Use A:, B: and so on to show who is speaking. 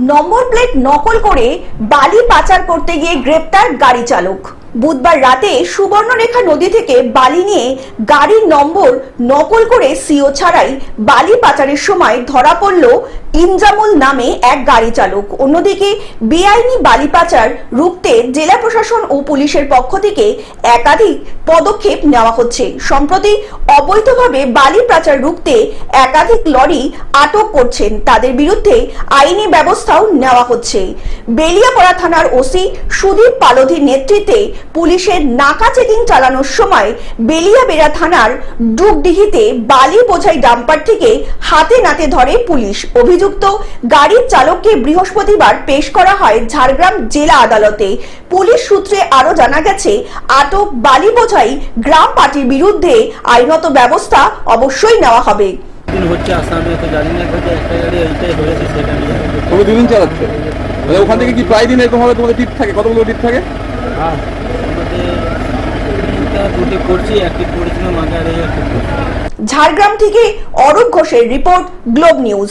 A: Number plate নকল করে বালি পাচার করতে গিয়ে গ্রেপ্তার গাড়ি চালক। বুধবার রাতে সুবর্ণরেখা নদী থেকে বালি নিয়ে গাড়ির নম্বর নকল করে সিও ছাড়াই বালি পাচারের সময় ধরা পড়ল ইনজামুল নামে এক গাড়ি চালক। অন্যদিকে, বেআইনি বালি পাচার রুখতে জেলা প্রশাসন ও পুলিশের পক্ষ থেকে একাধিক পদক্ষেপ নেওয়া হচ্ছে। সম্প্রতি অবৈধভাবে বালি পাচার রুখতে একাধিক লরি আটক করছেন। তাদের বিরুদ্ধে আইনি ব্যবস্থাও নেওয়া হচ্ছে। বেলিয়াপাড়া থানার ওসি সুদীপ পালোধির নেতৃত্বে পুলিশের নাকা চেকিং চালানোর সময় বেলিয়াবেড়া থানার ডুগডিহিতে বালি বোঝাই ডাম্পার থেকে হাতে নাতে ধরে পুলিশ। অভিযুক্ত গাড়ির চালককে বৃহস্পতিবার পেশ করা হয় ঝাড়গ্রাম জেলা আদালতে। পুলিশ সূত্রে আরও জানা গেছে আটক বালি বোঝাই গ্রাম পার্টির বিরুদ্ধে আইনত ব্যবস্থা অবশ্যই নেওয়া হবে।
B: হচ্ছে আসামে তো জানি না একটা গাড়ি এইটাই হয়েছে সেটা নিয়ে
C: তুমি দুদিন চালাচ্ছে? মানে ওখান থেকে কি প্রায় দিন এরকম ভাবে তোমাদের টিপ থাকে? কতগুলো টিপ থাকে?
B: হ্যাঁ দুটি করছি একটি করেছিলাম আগে আর এই একটি করছি
A: ঝাড়গ্রাম থেকে অরূপ ঘোষের রিপোর্ট গ্লোব নিউজ।